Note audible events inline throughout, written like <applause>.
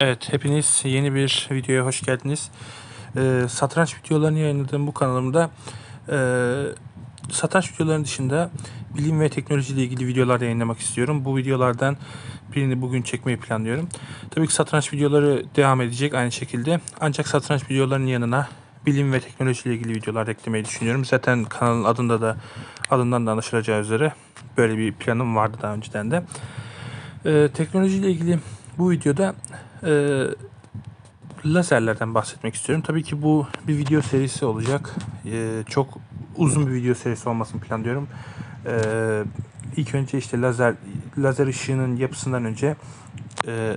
Evet, hepiniz yeni bir videoya hoş geldiniz. Ee, satranç videolarını yayınladığım bu kanalımda e, satranç videolarının dışında bilim ve teknoloji ile ilgili videolar yayınlamak istiyorum. Bu videolardan birini bugün çekmeyi planlıyorum. Tabii ki satranç videoları devam edecek aynı şekilde. Ancak satranç videolarının yanına bilim ve teknoloji ile ilgili videolar eklemeyi düşünüyorum. Zaten kanalın adında da adından da anlaşılacağı üzere böyle bir planım vardı daha önceden de. Ee, teknoloji ile ilgili bu videoda e, lazerlerden bahsetmek istiyorum. Tabii ki bu bir video serisi olacak. E, çok uzun bir video serisi olmasını planlıyorum. E, ilk önce işte lazer lazer ışığının yapısından önce e,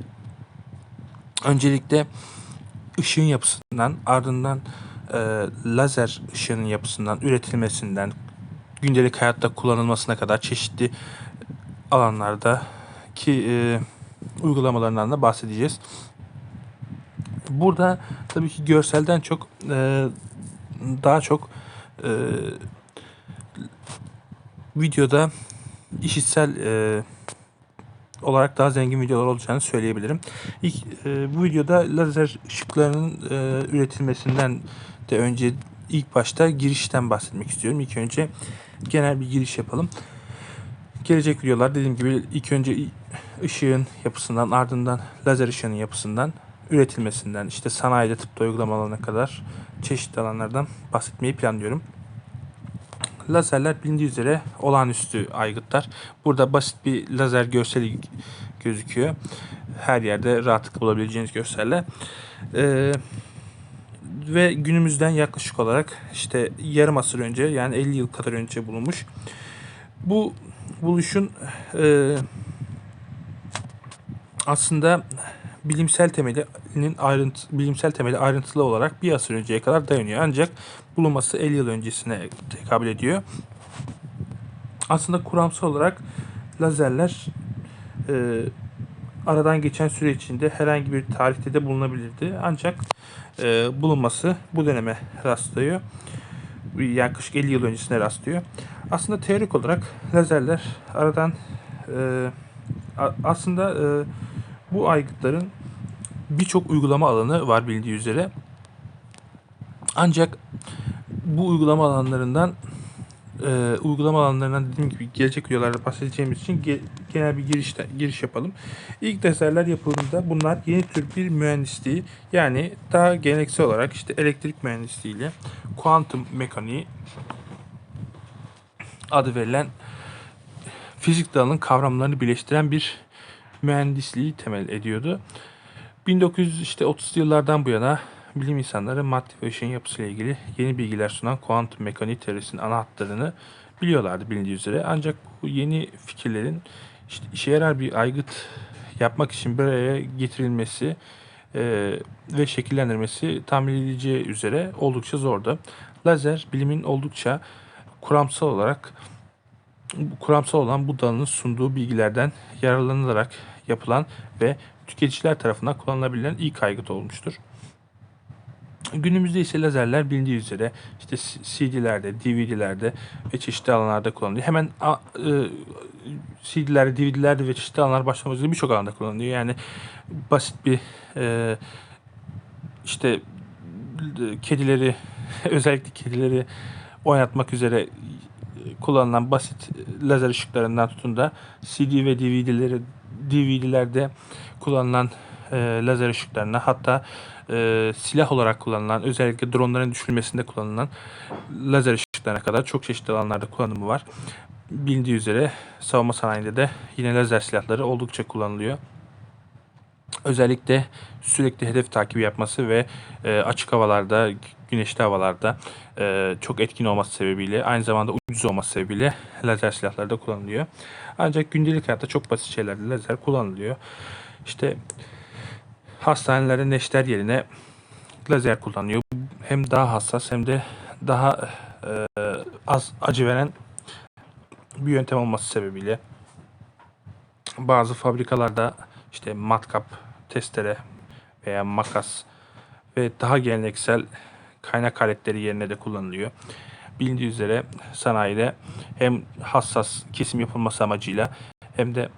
öncelikle ışığın yapısından ardından e, lazer ışığının yapısından üretilmesinden gündelik hayatta kullanılmasına kadar çeşitli alanlarda ki e, uygulamalarından da bahsedeceğiz. Burada tabii ki görselden çok e, daha çok e, videoda işitsel e, olarak daha zengin videolar olacağını söyleyebilirim. İlk e, bu videoda lazer ışıklarının e, üretilmesinden de önce ilk başta girişten bahsetmek istiyorum. İlk önce genel bir giriş yapalım. Gelecek videolar dediğim gibi ilk önce ışığın yapısından ardından lazer ışığının yapısından üretilmesinden işte sanayide tıpta uygulamalarına kadar çeşitli alanlardan bahsetmeyi planlıyorum. Lazerler bilindiği üzere olağanüstü aygıtlar. Burada basit bir lazer görseli gözüküyor. Her yerde rahatlıkla bulabileceğiniz görseller. Ee, ve günümüzden yaklaşık olarak işte yarım asır önce yani 50 yıl kadar önce bulunmuş. Bu buluşun e, aslında bilimsel temelinin ayrıntı bilimsel temeli ayrıntılı olarak bir asır önceye kadar dayanıyor. Ancak bulunması 50 yıl öncesine tekabül ediyor. Aslında kuramsal olarak lazerler e, aradan geçen süre içinde herhangi bir tarihte de bulunabilirdi. Ancak e, bulunması bu döneme rastlıyor. Yaklaşık 50 yıl öncesine rastlıyor. Aslında teorik olarak lazerler aradan e, aslında e, bu aygıtların birçok uygulama alanı var bildiği üzere. Ancak bu uygulama alanlarından e, uygulama alanlarından dediğim gibi gelecek videolarda bahsedeceğimiz için ge, genel bir girişte, giriş yapalım. İlk laserler yapıldığında bunlar yeni tür bir mühendisliği yani daha geleneksel olarak işte elektrik mühendisliğiyle kuantum mekaniği adı verilen fizik dalının kavramlarını birleştiren bir mühendisliği temel ediyordu. 1930 işte 30 yıllardan bu yana bilim insanları madde ve ışığın yapısıyla ilgili yeni bilgiler sunan kuantum mekaniği teorisinin ana hatlarını biliyorlardı bilindiği üzere. Ancak bu yeni fikirlerin işte işe yarar bir aygıt yapmak için bir araya getirilmesi e, ve şekillendirmesi tahmin edileceği üzere oldukça zordu. Lazer bilimin oldukça kuramsal olarak kuramsal olan bu dalının sunduğu bilgilerden yararlanılarak yapılan ve tüketiciler tarafından kullanılabilen ilk aygıt olmuştur. Günümüzde ise lazerler bilindiği üzere işte CD'lerde, DVD'lerde ve çeşitli alanlarda kullanılıyor. Hemen e, CD'lerde, DVD'lerde ve çeşitli alanlar başlamak üzere birçok alanda kullanılıyor. Yani basit bir e, işte kedileri <laughs> özellikle kedileri oynatmak üzere kullanılan basit lazer ışıklarından tutun da CD ve DVD'leri DVD'lerde kullanılan e, lazer ışıklarına hatta e, silah olarak kullanılan özellikle dronların düşürülmesinde kullanılan lazer ışıklarına kadar çok çeşitli alanlarda kullanımı var. Bilindiği üzere savunma sanayinde de yine lazer silahları oldukça kullanılıyor. Özellikle sürekli hedef takibi yapması ve e, açık havalarda, güneşli havalarda e, çok etkin olması sebebiyle aynı zamanda ucuz olması sebebiyle lazer silahları da kullanılıyor. Ancak gündelik hayatta çok basit şeylerde lazer kullanılıyor. İşte hastanelerde neşter yerine lazer kullanılıyor. Hem daha hassas hem de daha e, az acı veren bir yöntem olması sebebiyle bazı fabrikalarda işte matkap, testere veya makas ve daha geleneksel kaynak aletleri yerine de kullanılıyor. Bilindiği üzere sanayide hem hassas kesim yapılması amacıyla hem de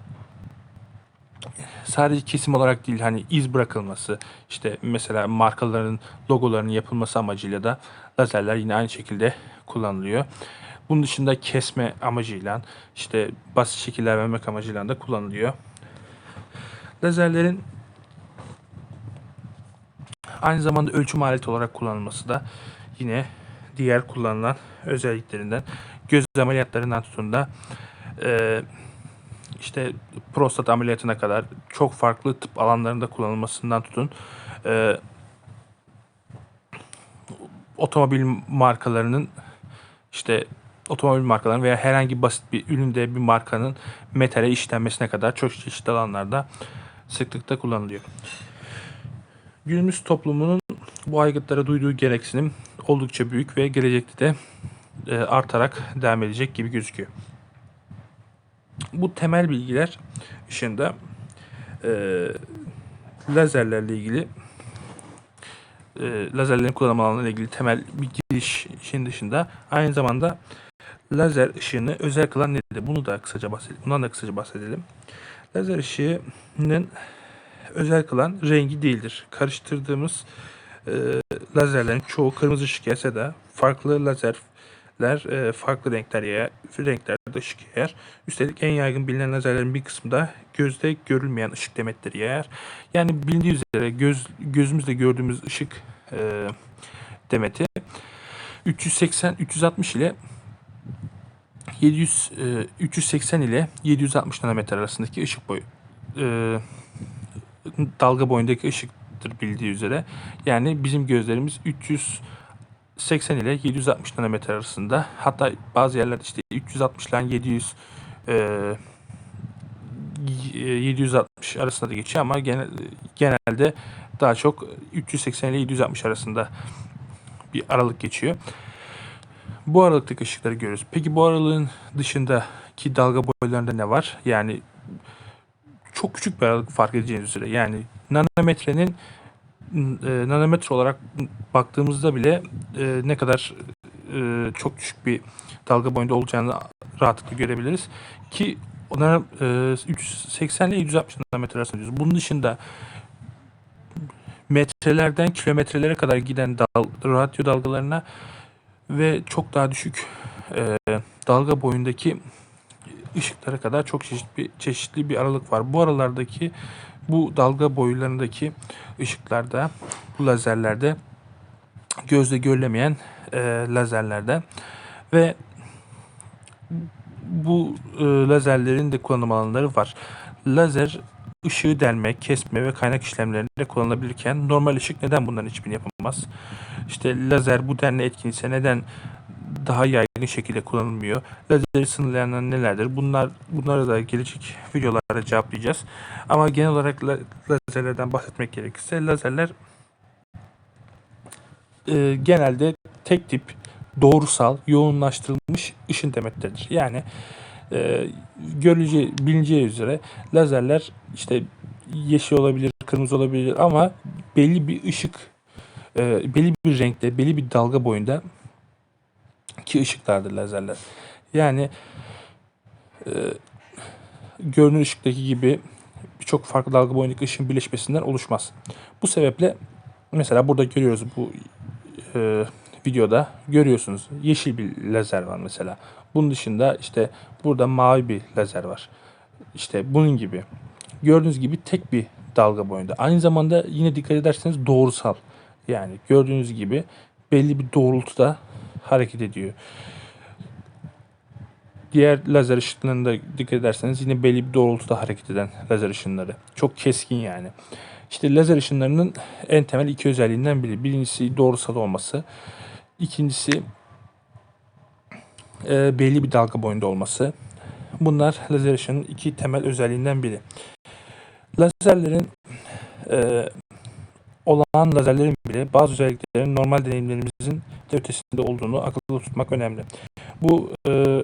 sadece kesim olarak değil hani iz bırakılması işte mesela markaların logolarının yapılması amacıyla da lazerler yine aynı şekilde kullanılıyor. Bunun dışında kesme amacıyla işte basit şekiller vermek amacıyla da kullanılıyor. Lazerlerin aynı zamanda ölçüm aleti olarak kullanılması da yine diğer kullanılan özelliklerinden göz ameliyatlarından tutun da e, işte prostat ameliyatına kadar çok farklı tıp alanlarında kullanılmasından tutun e, otomobil markalarının işte otomobil markalarının veya herhangi basit bir üründe bir markanın metale işlenmesine kadar çok çeşitli alanlarda sıklıkta kullanılıyor. Günümüz toplumunun bu aygıtlara duyduğu gereksinim oldukça büyük ve gelecekte de e, artarak devam edecek gibi gözüküyor. Bu temel bilgiler ışığında e, lazerlerle ilgili e, lazerlerin kullanım alanlarıyla ilgili temel bir girişin dışında aynı zamanda lazer ışığını özel kılan nedir? Bunu da kısaca bahsedelim. Bundan da kısaca bahsedelim. Lazer ışığının özel kılan rengi değildir. Karıştırdığımız e, lazerlerin çoğu kırmızı ışık yaysa da farklı lazerler e, farklı renkler yayar, renklerde ışık yayar. Üstelik en yaygın bilinen lazerlerin bir kısmı da gözde görülmeyen ışık demetleri yayar. Yani bilindiği üzere göz gözümüzle gördüğümüz ışık e, demeti 380 360 ile 700 e, 380 ile 760 nanometre arasındaki ışık boyu e, dalga boyundaki ışıktır bildiği üzere. Yani bizim gözlerimiz 380 ile 760 nanometre arasında. Hatta bazı yerlerde işte 360 ile 700 e, 760 arasında da geçiyor ama genel, genelde daha çok 380 ile 760 arasında bir aralık geçiyor. Bu aralıktaki ışıkları görüyoruz. Peki bu aralığın dışındaki dalga boylarında ne var? Yani çok küçük bir aralık fark edeceğiniz üzere. Yani nanometrenin e, nanometre olarak baktığımızda bile e, ne kadar e, çok düşük bir dalga boyunda olacağını rahatlıkla görebiliriz. Ki onlar e, 380 ile 760 nanometre arasında diyoruz. Bunun dışında metrelerden kilometrelere kadar giden dal, radyo dalgalarına ve çok daha düşük e, dalga boyundaki ışıklara kadar çok çeşitli, çeşitli bir aralık var. Bu aralardaki bu dalga boylarındaki ışıklarda bu lazerlerde gözle görülemeyen e, lazerlerden ve bu e, lazerlerin de kullanım alanları var. Lazer ışığı delme, kesme ve kaynak işlemlerinde kullanılabilirken normal ışık neden bunların hiçbirini yapamaz? İşte lazer bu denli etkin ise neden daha yaygın şekilde kullanılmıyor? Lazeri sınırlayanlar nelerdir? Bunlar bunları da gelecek videolarda cevaplayacağız. Ama genel olarak la, lazerlerden bahsetmek gerekirse lazerler e, genelde tek tip doğrusal, yoğunlaştırılmış ışın demetleridir. Yani e, görüleceği, bilineceği üzere lazerler işte yeşil olabilir, kırmızı olabilir ama belli bir ışık, e, belli bir renkte, belli bir dalga boyunda ki ışıklardır lazerler. Yani e, görünür ışıktaki gibi birçok farklı dalga boyundaki ışığın birleşmesinden oluşmaz. Bu sebeple mesela burada görüyoruz bu e, videoda görüyorsunuz. Yeşil bir lazer var mesela. Bunun dışında işte burada mavi bir lazer var. İşte bunun gibi. Gördüğünüz gibi tek bir dalga boyunda. Aynı zamanda yine dikkat ederseniz doğrusal. Yani gördüğünüz gibi belli bir doğrultuda hareket ediyor. Diğer lazer ışınlarında dikkat ederseniz yine belli bir doğrultuda hareket eden lazer ışınları. Çok keskin yani. İşte lazer ışınlarının en temel iki özelliğinden biri. Birincisi doğrusal olması. İkincisi e, belli bir dalga boyunda olması. Bunlar lazer ışının iki temel özelliğinden biri. Lazerlerin e, olan lazerlerin bile bazı özelliklerin normal deneyimlerimizin de ötesinde olduğunu akılda tutmak önemli. Bu e,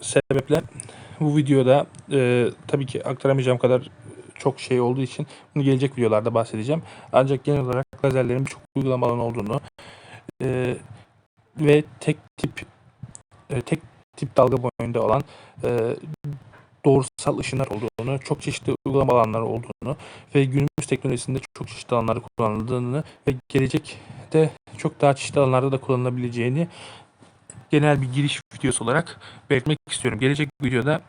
sebeple bu videoda e, tabii ki aktaramayacağım kadar çok şey olduğu için bunu gelecek videolarda bahsedeceğim. Ancak genel olarak lazerlerin birçok uygulama alanı olduğunu e, ve tek tip e, tek tip dalga boyunda olan e, sayısal ışınlar olduğunu, çok çeşitli uygulama alanları olduğunu ve günümüz teknolojisinde çok çeşitli alanlarda kullanıldığını ve gelecekte çok daha çeşitli alanlarda da kullanılabileceğini genel bir giriş videosu olarak belirtmek istiyorum. Gelecek videoda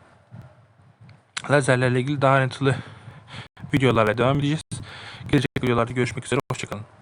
lazerlerle ilgili daha ayrıntılı videolarla devam edeceğiz. Gelecek videolarda görüşmek üzere. Hoşçakalın.